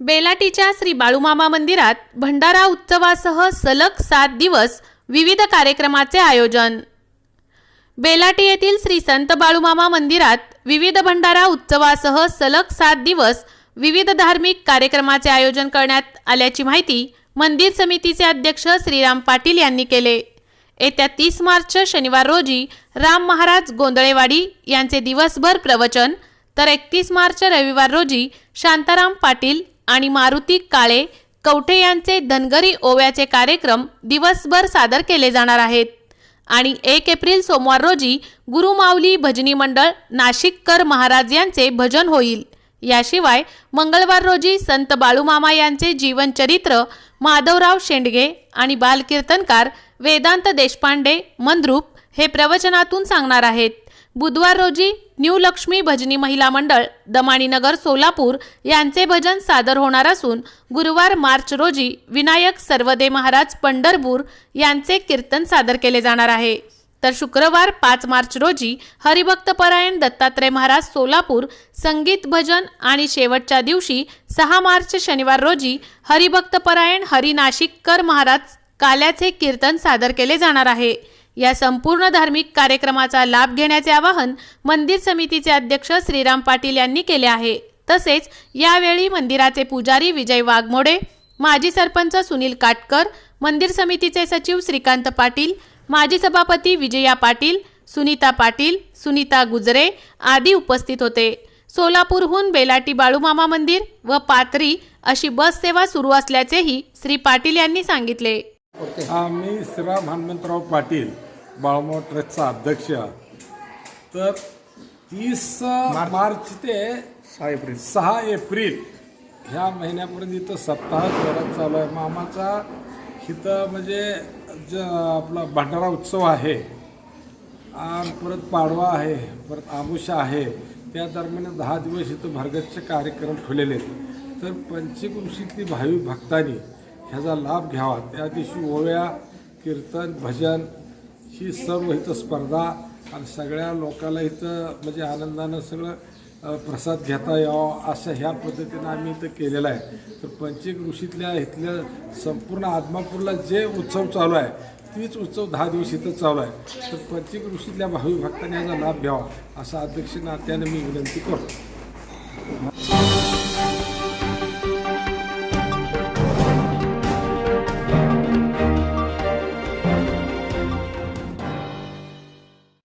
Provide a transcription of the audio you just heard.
बेलाटीच्या श्री बाळूमामा मंदिरात भंडारा उत्सवासह सलग सात दिवस विविध कार्यक्रमाचे आयोजन. बेलाटी येथील श्री संत बाळूमामा मंदिरात विविध भंडारा उत्सवासह सलग सात दिवस विविध धार्मिक कार्यक्रमाचे आयोजन करण्यात आल्याची माहिती मंदिर समितीचे अध्यक्ष श्रीराम पाटील यांनी केले. येत्या तीस मार्च शनिवार रोजी राम महाराज गोंधळेवाडी यांचे दिवसभर प्रवचन तर एकतीस मार्च रविवार रोजी शांताराम पाटील आणि मारुती काळे कवठे यांचे धनगरी ओव्याचे कार्यक्रम दिवसभर सादर केले जाणार आहेत. आणि एक एप्रिल सोमवार रोजी गुरुमाऊली भजनी मंडळ नाशिककर महाराज यांचे भजन होईल. याशिवाय मंगळवार रोजी संत बाळूमामा यांचे जीवनचरित्र माधवराव शेंडगे आणि बालकीर्तनकार वेदांत देशपांडे मंद्रूप हे प्रवचनातून सांगणार आहेत. बुधवार रोजी न्यू लक्ष्मी भजनी महिला मंडळ दमाणीनगर सोलापूर यांचे भजन सादर होणार असून गुरुवार मार्च रोजी विनायक सर्वदे महाराज पंढरपूर यांचे कीर्तन सादर केले जाणार आहे. तर शुक्रवार पाच मार्च रोजी हरिभक्तपरायण दत्तात्रय महाराज सोलापूर संगीत भजन आणि शेवटच्या दिवशी सहा मार्च शनिवार रोजी हरिभक्तपरायण हरिनाशिककर महाराज काल्याचे कीर्तन सादर केले जाणार आहे. या संपूर्ण धार्मिक कार्यक्रमाचा लाभ घेण्याचे आवाहन मंदिर समितीचे अध्यक्ष श्रीराम पाटील यांनी केले आहे. तसेच यावेळी मंदिराचे पुजारी विजय वाघमोडे माजी सरपंच सुनील काटकर मंदिर समितीचे सचिव श्रीकांत पाटील माजी सभापती विजया पाटील सुनीता पाटील सुनीता गुजरे आदी उपस्थित होते. सोलापूरहून बेलाटी बाळूमामा मंदिर व पात्री अशी बस सेवा सुरू असल्याचेही श्री पाटील यांनी सांगितले. हा मी श्रीराम हनुमंतराव पाटील. बाळमोळ ट्रस्टचा अध्यक्ष. तर तीस मार्च. ते सहा एप्रिल. सहा एप्रिल ह्या महिन्यापर्यंत इथं सप्ताह जोरात चालू आहे. मामाचा इथं म्हणजे ज आपला भंडारा उत्सव आहे. आणि परत पाडवा आहे परत आमुषा आहे. त्या दरम्यान दहा दिवस इथं भरगतचे कार्यक्रम ठेवलेले आहेत. तर पंचकृषीतली भाविक भक्तांनी ह्याचा लाभ घ्यावा. त्या दिवशी ओव्या कीर्तन भजन ही सर्व इथं स्पर्धा आणि सगळ्या लोकाला इथं म्हणजे आनंदानं सगळं प्रसाद घेता यावा असं ह्या पद्धतीनं आम्ही इथं केलेलं आहे. तर पंचीक ऋषीतल्या इथल्या संपूर्ण आदमापूरला जे उत्सव चालू आहे तीच उत्सव दहा दिवस इथं चालू आहे. तर पंचिक ऋषीतल्या भावी भक्तांनी याचा लाभ घ्यावा असं अध्यक्ष नात्यानं मी विनंती करतो.